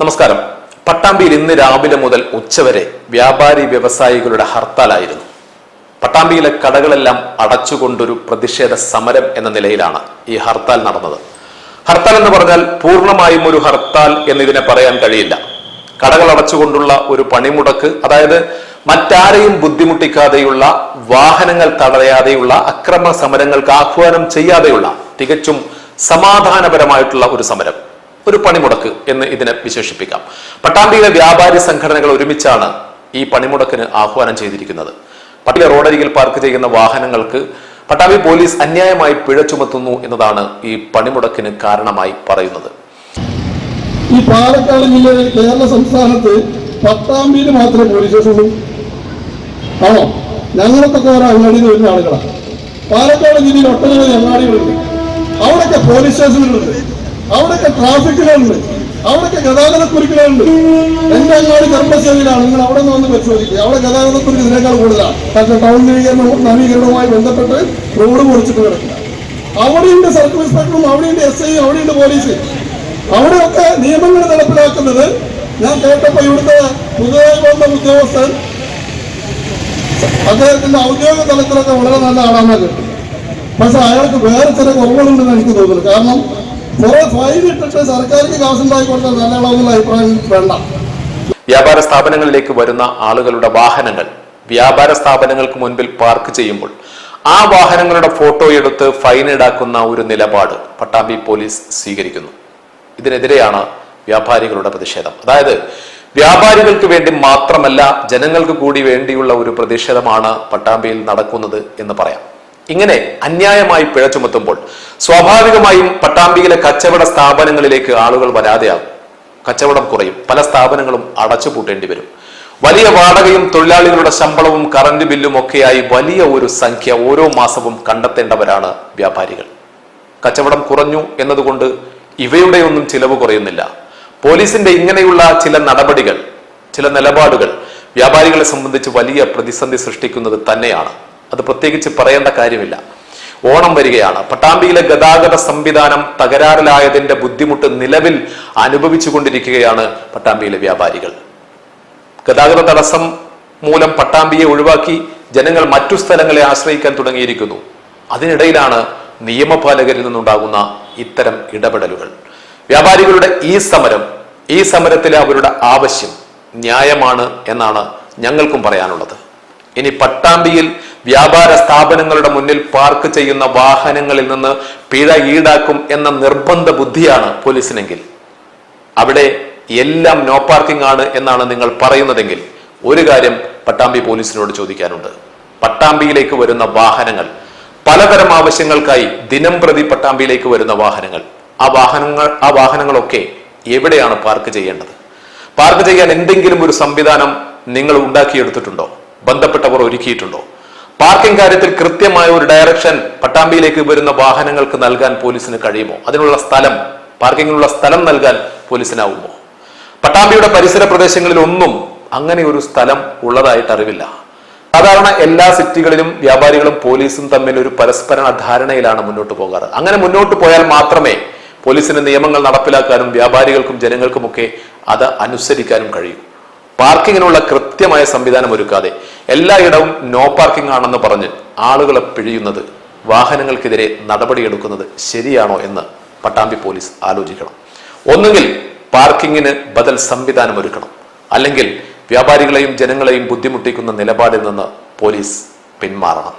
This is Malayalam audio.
നമസ്കാരം. പട്ടാമ്പിയിൽ ഇന്ന് രാവിലെ മുതൽ ഉച്ചവരെ വ്യാപാരി വ്യവസായികളുടെ ഹർത്താലായിരുന്നു. പട്ടാമ്പിയിലെ കടകളെല്ലാം അടച്ചുകൊണ്ടൊരു പ്രതിഷേധ സമരം എന്ന നിലയിലാണ് ഈ ഹർത്താൽ നടന്നത്. ഹർത്താൽ എന്ന് പറഞ്ഞാൽ പൂർണമായും ഒരു ഹർത്താൽ എന്നിതിനെ പറയാൻ കഴിയില്ല. കടകൾ അടച്ചുകൊണ്ടുള്ള ഒരു പണിമുടക്ക് അതായത് മറ്റാരെയും ബുദ്ധിമുട്ടിക്കാതെയുള്ള വാഹനങ്ങൾ തടയാതെയുള്ള അക്രമ സമരങ്ങൾക്ക് ആഹ്വാനം ചെയ്യാതെയുള്ള തികച്ചും സമാധാനപരമായിട്ടുള്ള ഒരു സമരം. ഒരു പണിമുടക്ക് എന്ന് ഇതിനെ വിശേഷിപ്പിക്കാം. പട്ടാമ്പിയിലെ വ്യാപാരി സംഘടനകൾ ഒരുമിച്ചാണ് ഈ പണിമുടക്കിന് ആഹ്വാനം ചെയ്തിരിക്കുന്നത്. പട്ടിക റോഡരികിൽ പാർക്ക് ചെയ്യുന്ന വാഹനങ്ങൾക്ക് പട്ടാമ്പി പോലീസ് അന്യായമായി പിഴ ചുമത്തുന്നു എന്നതാണ് ഈ പണിമുടക്കിന് കാരണമായി പറയുന്നത്. ഈ പാലക്കാട് ജില്ലയിലെ കേരള സംസ്ഥാനത്ത് പട്ടാമ്പിയിൽ മാത്രമേ പോലീസ് സ്റ്റേഷനുള്ളൂ ആണോ? ഞങ്ങളൊക്കെ ഓരോ അങ്ങാടിയിൽ വരുന്ന ആളുകളാണ്. പാലക്കാട് ജില്ലയിൽ ഒട്ടനവധി അങ്ങാടികളുണ്ട്. അവിടെയൊക്കെ പോലീസ് സ്റ്റേഷനുകളുണ്ട്. അവിടെയൊക്കെ ട്രാഫിക്കിലുണ്ട്. അവിടെയൊക്കെ ഗതാഗത കുരുക്കുകളുണ്ട് എന്റെ അങ്ങാടി കർമ്മശേഖരാണ് നിങ്ങൾ അവിടെ നിന്ന് വന്ന് പരിശോധിക്കുക അവിടെ ഗതാഗത കുരുക്ക് ഇതിനേക്കാൾ കൂടുതലാണ് പക്ഷേ ടൗൺ നവീകരണവും നവീകരണവുമായി ബന്ധപ്പെട്ട് റോഡ് മുറിച്ചിട്ട് കിടക്കുക അവിടെയുണ്ട് സർക്കിൾ ഇൻസ്പെക്ടറും അവിടെയുണ്ട് എസ് ഐയും അവിടെയുണ്ട് പോലീസ്. അവിടെയൊക്കെ നിയമങ്ങൾ നടപ്പിലാക്കുന്നത് ഞാൻ കേട്ടപ്പോ ഇവിടുത്തെ പുതുതായി വന്ന ഉദ്യോഗസ്ഥൻ അദ്ദേഹത്തിന്റെ ഔദ്യോഗിക തലത്തിലൊക്കെ വളരെ നല്ല ആളാണെന്ന് കേട്ടു പക്ഷെ അയാൾക്ക് വേറെ ചില കുറവുകളുണ്ടെന്ന് എനിക്ക് തോന്നുന്നു കാരണം അഭിപ്രായം വേണ്ട. വ്യാപാര സ്ഥാപനങ്ങളിലേക്ക് വരുന്ന ആളുകളുടെ വാഹനങ്ങൾ വ്യാപാര സ്ഥാപനങ്ങൾക്ക് മുൻപിൽ പാർക്ക് ചെയ്യുമ്പോൾ ആ വാഹനങ്ങളുടെ ഫോട്ടോ എടുത്ത് ഫൈൻ ഈടാക്കുന്ന ഒരു നിലപാട് പട്ടാമ്പി പോലീസ് സ്വീകരിക്കുന്നു. ഇതിനെതിരെയാണ് വ്യാപാരികളുടെ പ്രതിഷേധം. അതായത് വ്യാപാരികൾക്ക് വേണ്ടി മാത്രമല്ല ജനങ്ങൾക്ക് കൂടി വേണ്ടിയുള്ള ഒരു പ്രതിഷേധമാണ് പട്ടാമ്പിയിൽ നടക്കുന്നത് എന്ന് പറയാം. ഇങ്ങനെ അന്യായമായി പിഴ ചുമത്തുമ്പോൾ സ്വാഭാവികമായും പട്ടാമ്പിയിലെ കച്ചവട സ്ഥാപനങ്ങളിലേക്ക് ആളുകൾ വരാതെയാകും. കച്ചവടം കുറയും. പല സ്ഥാപനങ്ങളും അടച്ചുപൂട്ടേണ്ടി വരും. വലിയ വാടകയും തൊഴിലാളികളുടെ ശമ്പളവും കറന്റ് ബില്ലും ഒക്കെയായി വലിയ ഒരു സംഖ്യ ഓരോ മാസവും കണ്ടെത്തേണ്ടവരാണ് വ്യാപാരികൾ. കച്ചവടം കുറഞ്ഞു എന്നതുകൊണ്ട് ഇവയുടെ ഒന്നും ചിലവ് കുറയുന്നില്ല. പോലീസിന്റെ ഇങ്ങനെയുള്ള ചില നടപടികൾ ചില നിലപാടുകൾ വ്യാപാരികളെ സംബന്ധിച്ച് വലിയ പ്രതിസന്ധി സൃഷ്ടിക്കുന്നത് തന്നെയാണ്. അത് പ്രത്യേകിച്ച് പറയേണ്ട കാര്യമില്ല. ഓണം വരികയാണ്. പട്ടാമ്പിയിലെ ഗതാഗത സംവിധാനം തകരാറിലായതിന്റെ ബുദ്ധിമുട്ട് നിലവിൽ അനുഭവിച്ചു കൊണ്ടിരിക്കുകയാണ് പട്ടാമ്പിയിലെ വ്യാപാരികൾ. ഗതാഗത തടസ്സം മൂലം പട്ടാമ്പിയെ ഒഴിവാക്കി ജനങ്ങൾ മറ്റു സ്ഥലങ്ങളെ ആശ്രയിക്കാൻ തുടങ്ങിയിരിക്കുന്നു. അതിനിടയിലാണ് നിയമപാലകരിൽ നിന്നുണ്ടാകുന്ന ഇത്തരം ഇടപെടലുകൾ. വ്യാപാരികളുടെ ഈ സമരം ഈ സമരത്തിലെ അവരുടെ ആവശ്യം ന്യായമാണ് എന്നാണ് ഞങ്ങൾക്കും പറയാനുള്ളത്. ഇനി പട്ടാമ്പിയിൽ വ്യാപാര സ്ഥാപനങ്ങളുടെ മുന്നിൽ പാർക്ക് ചെയ്യുന്ന വാഹനങ്ങളിൽ നിന്ന് പിഴ ഈടാക്കും എന്ന നിർബന്ധ ബുദ്ധിയാണ് പോലീസിനെങ്കിൽ. അവിടെ എല്ലാം നോ പാർക്കിംഗ് ആണ് എന്നാണ് നിങ്ങൾ പറയുന്നതെങ്കിൽ ഒരു കാര്യം പട്ടാമ്പി പോലീസിനോട് ചോദിക്കാനുണ്ട്. പട്ടാമ്പിയിലേക്ക് വരുന്ന വാഹനങ്ങൾ പലതരം ആവശ്യങ്ങൾക്കായി ദിനം പ്രതി പട്ടാമ്പിയിലേക്ക് വരുന്ന വാഹനങ്ങൾ. ആ വാഹനങ്ങൾ ആ വാഹനങ്ങളൊക്കെ എവിടെയാണ് പാർക്ക് ചെയ്യേണ്ടത്? പാർക്ക് ചെയ്യാൻ എന്തെങ്കിലും ഒരു സംവിധാനം നിങ്ങൾ ഉണ്ടാക്കിയെടുത്തിട്ടുണ്ടോ? ബന്ധപ്പെട്ടവർ ഒരുക്കിയിട്ടുണ്ടോ? പാർക്കിംഗ് കാര്യത്തിൽ കൃത്യമായ ഒരു ഡയറക്ഷൻ പട്ടാമ്പിയിലേക്ക് വരുന്ന വാഹനങ്ങൾക്ക് നൽകാൻ പോലീസിന് കഴിയുമോ? അതിനുള്ള സ്ഥലം പാർക്കിങ്ങിനുള്ള സ്ഥലം നൽകാൻ പോലീസിനാവുമോ? പട്ടാമ്പിയുടെ പരിസര പ്രദേശങ്ങളിൽ ഒന്നും അങ്ങനെ ഒരു സ്ഥലം ഉള്ളതായിട്ട് അറിവില്ല. സാധാരണ എല്ലാ സിറ്റികളിലും വ്യാപാരികളും പോലീസും തമ്മിൽ ഒരു പരസ്പര ധാരണയിലാണ് മുന്നോട്ട് പോകാറ്. അങ്ങനെ മുന്നോട്ട് പോയാൽ മാത്രമേ പോലീസിന്റെ നിയമങ്ങൾ നടപ്പിലാക്കാനും വ്യാപാരികൾക്കും ജനങ്ങൾക്കുമൊക്കെ അത് അനുസരിക്കാനും കഴിയൂ. പാർക്കിങ്ങിനുള്ള കൃത്യമായ സംവിധാനം ഒരുക്കാതെ എല്ലായിടവും നോ പാർക്കിംഗ് ആണെന്ന് പറഞ്ഞ് ആളുകളെ പിഴിയുന്നത് വാഹനങ്ങൾക്കെതിരെ നടപടിയെടുക്കുന്നത് ശരിയാണോ എന്ന് പട്ടാമ്പി പോലീസ് ആലോചിക്കണം. ഒന്നുകിൽ പാർക്കിങ്ങിന് ബദൽ സംവിധാനം ഒരുക്കണം. അല്ലെങ്കിൽ വ്യാപാരികളെയും ജനങ്ങളെയും ബുദ്ധിമുട്ടിക്കുന്ന നിലപാടിൽ നിന്ന് പോലീസ് പിന്മാറണം.